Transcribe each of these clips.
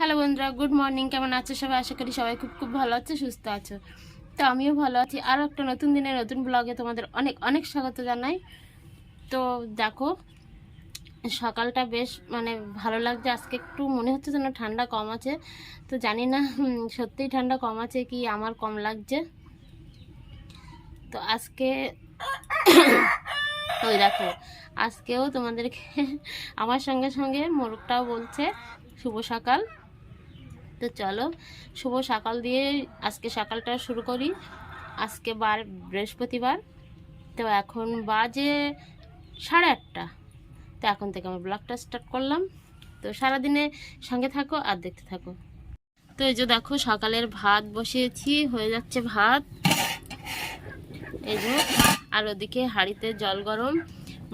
Hello বন্ধুরা, good morning. কেমন আছো সবাই? আশা করি সবাই খুব খুব ভালো আছে, সুস্থ আছো। তো আমিও ভালো আছি। আর একটা নতুন দিনে নতুন ব্লগে তোমাদের অনেক অনেক স্বাগত জানাই। তো দেখো, সকালটা বেশ মানে ভালো লাগছে। আজকে একটু মনে হচ্ছে যেন ঠান্ডা কম আছে। তো জানি না সত্যিই ঠান্ডা কম আছে কি আমার কম লাগছে। তো আজকে ওই দেখো, আজকেও তোমাদেরকে আমার সঙ্গে সঙ্গে মোরগটাও বলছে, শুভ সকাল। তো চলো, শুভ সকাল দিয়ে আজকে সকালটা শুরু করি। আজকে বার, বৃহস্পতিবার। তো এখন বাজে সাড়ে আটটা। তো এখন থেকে আমার ব্লগটা স্টার্ট করলাম। তো সারাদিনে সঙ্গে থাকো আর দেখতে থাকো। তো এই যে দেখো, সকালের ভাত বসিয়েছি, হয়ে যাচ্ছে ভাত। এই যে, আর ওদিকে হাঁড়িতে জল গরম।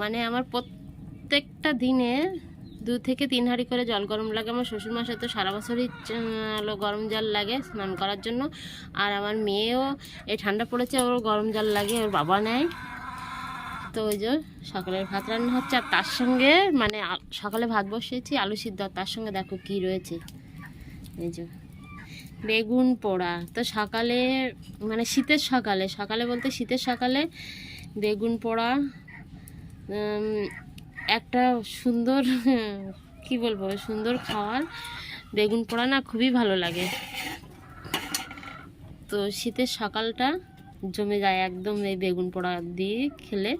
মানে আমার প্রত্যেকটা দিনে দু থেকে তিন হাঁড়ি করে জল গরম লাগে। আমার শ্বশুরমশাই তো সারা বছরই গরম জল লাগে স্নান করার জন্য। আর আমার মেয়েও, এই ঠান্ডা পড়েছে, ওর গরম জল লাগে, ওর বাবা নেয়। তো ওই যে সকালের ভাত রান্না হচ্ছে, আর তার সঙ্গে মানে সকালে ভাত বসিয়েছি, আলু সিদ্ধ। তার সঙ্গে দেখো কি রয়েছে। এই যে বেগুন পোড়া। তো সকালে মানে শীতের সকালে সকালে বলতে শীতের সকালে বেগুন পোড়া একটা সুন্দর, কি বলব, সুন্দর খাওয়ার বেগুন পোড়া না খুবই ভালো লাগে। তো শীতের সকালটা জমে যায় একদম এই বেগুন পোড়া দিয়ে খেলে।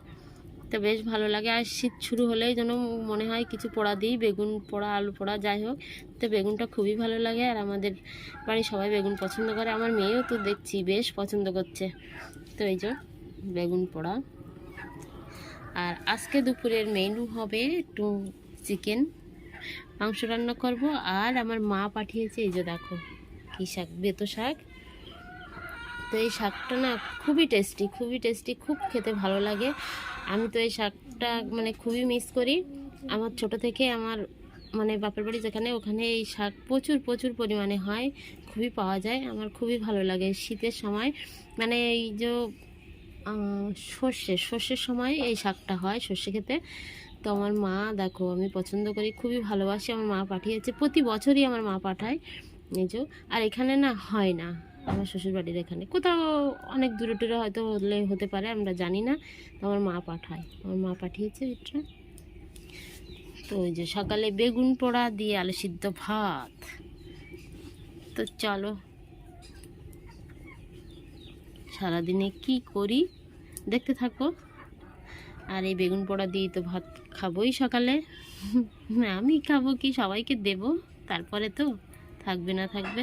তো বেশ ভালো লাগে। আর শীত শুরু হলেই যেন মনে হয় কিছু পোড়া দিই, বেগুন পোড়া, আলু পোড়া, যাই হোক। তো বেগুনটা খুবই ভালো লাগে। আর আমাদের বাড়ির সবাই বেগুন পছন্দ করে। আমার মেয়েও তো দেখছি বেশ পছন্দ করছে। তো এই যে বেগুন পোড়া। আর আজকে দুপুরের মেনু হবে একটু চিকেন মাংস রান্না করব আর আমার মা পাঠিয়েছে, এই যে দেখো কী শাক, বেতো শাক। তো এই শাকটা না খুবই টেস্টি খুবই টেস্টি খুব খেতে ভালো লাগে। আমি তো এই শাকটা মানে খুবই মিস করি। আমার ছোট থেকে আমার মানে বাপের বাড়ি যেখানে, ওখানে এই শাক প্রচুর প্রচুর পরিমাণে হয়, খুবই পাওয়া যায়। আমার খুবই ভালো লাগে শীতের সময়। মানে এই যে সর্ষে, সর্ষের সময় এই শাকটা হয়, সর্ষে খেতে। তো আমার মা, দেখো, আমি পছন্দ করি, খুবই ভালোবাসি। আমার মা পাঠিয়েছে, প্রতি বছরই আমার মা পাঠায়, এই যে। আর এখানে না হয় না, আমার শ্বশুরবাড়ির এখানে। কোথাও অনেক দূরে টুরে হয়তো হলে হতে পারে, আমরা জানি না। তো আমার মা পাঠায়, আমার মা পাঠিয়েছে এটা। তো ওই যে সকালে বেগুন পোড়া দিয়ে আলু সিদ্ধ ভাত। তো চলো সারাদিনে কি করি? দেখতে থাকো। আর এই বেগুন পোড়া দিয়ে তো ভাত খাবোই সকালে। আমি খাব কি? সবাইকে দেব। তারপরে তো থাকবে না থাকবে।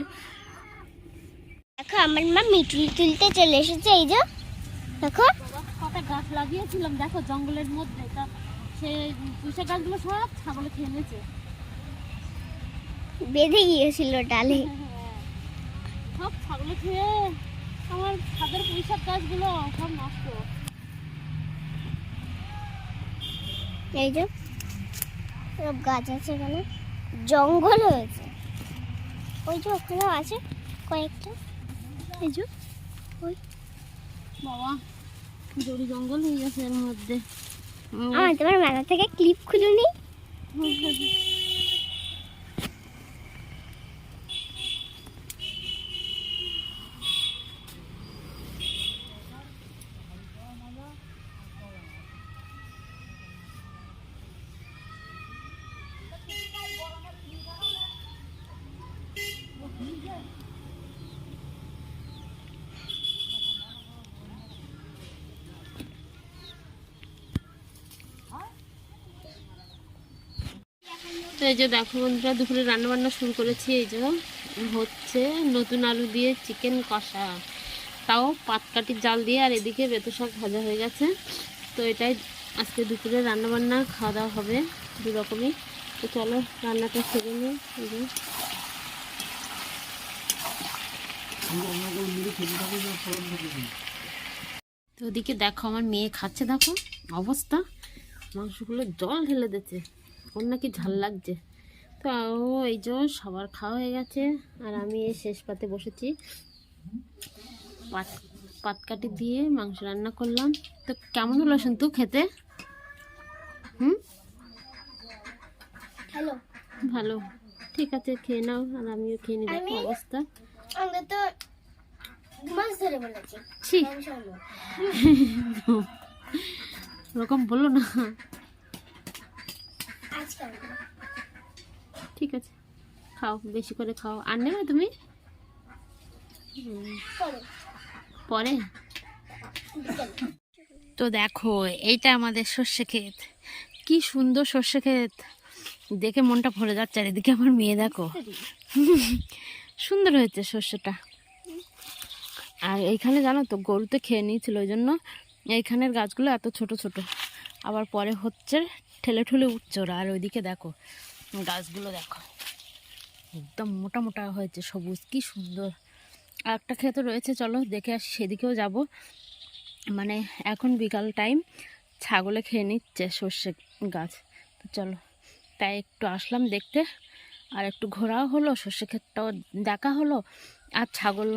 দেখো আমার মা মিঠুল তুলতে চলে এসেছে এই যে। দেখো। কটা গাছ লাগিয়েছিলাম দেখো জঙ্গলের মধ্যে। তা সে পুষে গাছগুলো সব ছাগলে খেয়ে নিয়েছে। বেঁধে গিয়েছিল ডালে। সব ছাগলে খেয়ে আমার ছাদের পুঁইশাক গাছগুলো সব নষ্ট। এই যে সব গাছ আছে এখানে। জঙ্গল হয়েছে। ওই যে ওখানেও আছে কয়েকটা। এই যে ওই। বাবা জড়ি জঙ্গল হয়ে গেছে এর মধ্যে। আমার তোমার মেলা থেকে ক্লিপ খুলুনি। তো এই যে দেখো বন্ধুরা, দুপুরে রান্না বান্না শুরু করেছি। এই যে হচ্ছে নতুন আলু দিয়ে চিকেন কষা। তাও পাতকাঠির জাল দিয়ে আর এদিকে বেতো শাক ভাজা হয়ে গেছে। তো এটাই আজকে দুপুরে রান্না বান্না খাওয়া দাওয়া হবে দু রকমই। তো চলো রান্নাটা সেরে নিই। এই যে। তো ওদিকে দেখো আমার মেয়ে খাচ্ছে, দেখো অবস্থা। মাংসগুলো জল ঢেলে দিচ্ছে। ওর নাকি ঝাল লাগছে। তো এই যে সবার খাওয়া হয়ে গেছে আর আমি এই শেষ পাতে বসেছি। পাত পাতকাটি দিয়ে মাংস রান্না করলাম। তো কেমন হলো সন্তু খেতে? হুম? হ্যালো ভালো। ঠিক আছে খেয়ে নাও আর আমিও খেয়ে নিই দেখো অবস্থা। তো মাছ ধরে বলেছি। ছি। ওরকম বলো না। ঠিক আছে। খাও, বেশি করে খাও। আর নেবে তুমি? পরে। তো দেখো, এইটা আমাদের সর্ষে ক্ষেত। কি সুন্দর সর্ষে ক্ষেত। দেখে মনটা ভরে যাচ্ছে, আর এদিকে আমার মেয়ে দেখো। সুন্দর হয়েছে সর্ষেটা। আর এইখানে জানো তো গরুতে খেয়ে নিয়েছিল, ওই জন্য এইখানের গাছগুলো এত ছোট ছোট। আবার পরে হচ্ছে ঠেলে ঠুলে উঠছে ওরা। আর ওইদিকে দেখো গাছগুলো দেখো। একদম মোটা মোটা হয়েছে সবুজ কি সুন্দর। আর একটা ক্ষেত রয়েছে চলো দেখে আসি সেদিকেও যাব। মানে এখন বিকাল টাইম ছাগলে খেয়ে নিচ্ছে সর্ষে গাছ। তো চলো তাই একটু আসলাম দেখতে। আর একটু ঘোরাও হলো সর্ষে ক্ষেতটাও দেখা হলো। আর ছাগল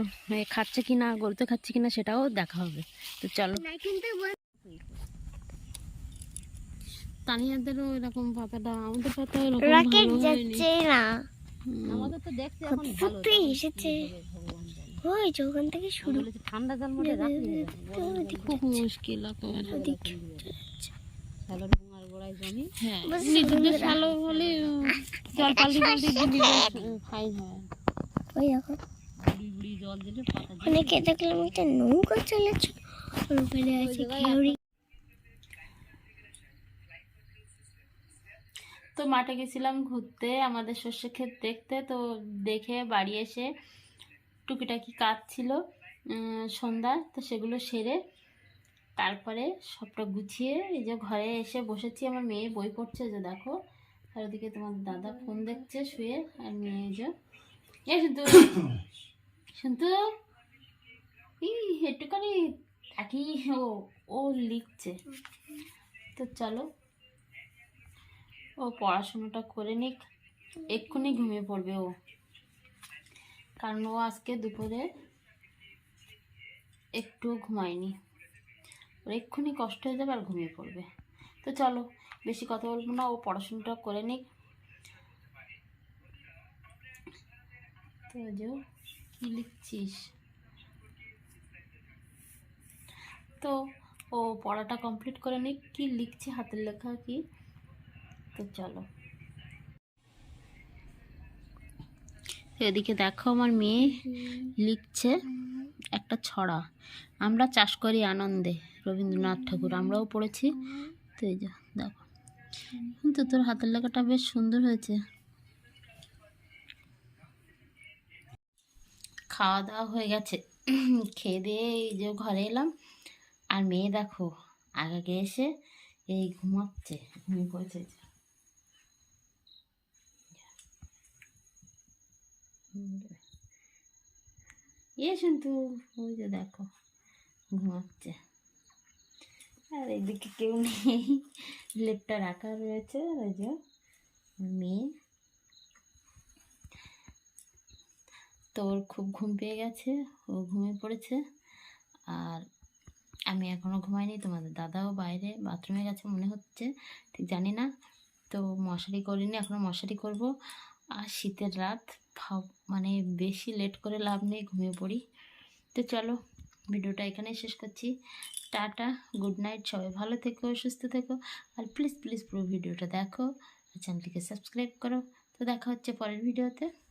খাচ্ছে কি না গরুতে খাচ্ছে কি না সেটাও দেখা হবে। তো চলো। তানিয়াদেরও এরকম পাতাটা আমাদের পাতা এরকম রকেট যাচ্ছে না। আমাদের তো দেখতে এখন ভালো এসেছে। ওই যে থেকে শুরু। ঠান্ডা জল মধ্যে রাখি খুব মুশকিল শ্যালোর ভাঙার গোড়ায় জমি। হ্যাঁ নিজেদের বন্ধুরা। হলে জল পাল্টি পাল্টি দিবি ফাইন হয় ওই দেখো। বুড়ি বুড়ি জল দিলে পাতা অনেকে দেখলাম একটা নৌকা চলেছে। আছে তো মাঠে গেছিলাম ঘুরতে আমাদের সর্ষে ক্ষেত দেখতে তো দেখে বাড়ি এসে টুকিটাকি কাজ ছিল উম, সন্ধ্যায় তো সেগুলো সেরে তারপরে সবটা গুছিয়ে এই যে ঘরে এসে বসেছি আমার মেয়ে বই পড়ছে যে দেখো আর ওদিকে তোমার দাদা ফোন দেখছে শুয়ে আর মেয়ে যে এই শুনতু শুনতু ই একটুখানি থাকি ও ও লিখছে তো চলো ও পড়াশোনাটা করে নিক। এক্ষুনি ঘুমিয়ে পড়বে ও। কারণ ও আজকে দুপুরে একটু ঘুমায়নি। ওর এক্ষুনি কষ্ট হয়ে যাবে আর ঘুমিয়ে পড়বে। তো চলো, বেশি কথা বলব না, ও পড়াশোনাটা করে নিক। তো যে কী লিখছিস? তো ও পড়াটা কমপ্লিট করে নিক। কি লিখছে হাতের লেখা কি? তো চলো। এদিকে দেখো আমার মেয়ে লিখছে একটা ছড়া। আমরা চাষ করি আনন্দে, রবীন্দ্রনাথ ঠাকুর। আমরাও পড়েছি। তো এই যে, দেখো। কিন্তু তোর হাতের লেখাটা বেশ সুন্দর হয়েছে। খাওয়া দাওয়া হয়ে গেছে। খেয়ে দিয়ে এই যে ঘরে এলাম। আর মেয়ে দেখো, আগে এসে এই ঘুমাচ্ছে। ঘুমিয়ে পড়েছে এই যে। এ শুনতু ওই যে দেখো, ঘুমাচ্ছে। আর এদিকে কেউ নেই। লেপটা রাখা রয়েছে, ওই যে মেয়ে। তো ওর খুব ঘুম পেয়ে গেছে, ও ঘুমিয়ে পড়েছে। আর আমি এখনও ঘুমাইনি, তোমাদের দাদাও বাইরে বাথরুমে গেছে মনে হচ্ছে, ঠিক জানি না। তো মশারি করিনি এখনও মশারি করব। আর শীতের রাত ভাব- মানে বেশি লেট করে লাভ নেই, ঘুমিয়ে পড়ি। তো চলো, ভিডিওটা এখানেই শেষ করছি। টাটা গুড নাইট সবাই ভালো থেকো, সুস্থ থেকো। আর প্লিজ প্লিজ পুরো ভিডিওটা দেখো চ্যানেলটিকে সাবস্ক্রাইব করো। তো দেখা হচ্ছে পরের ভিডিওতে।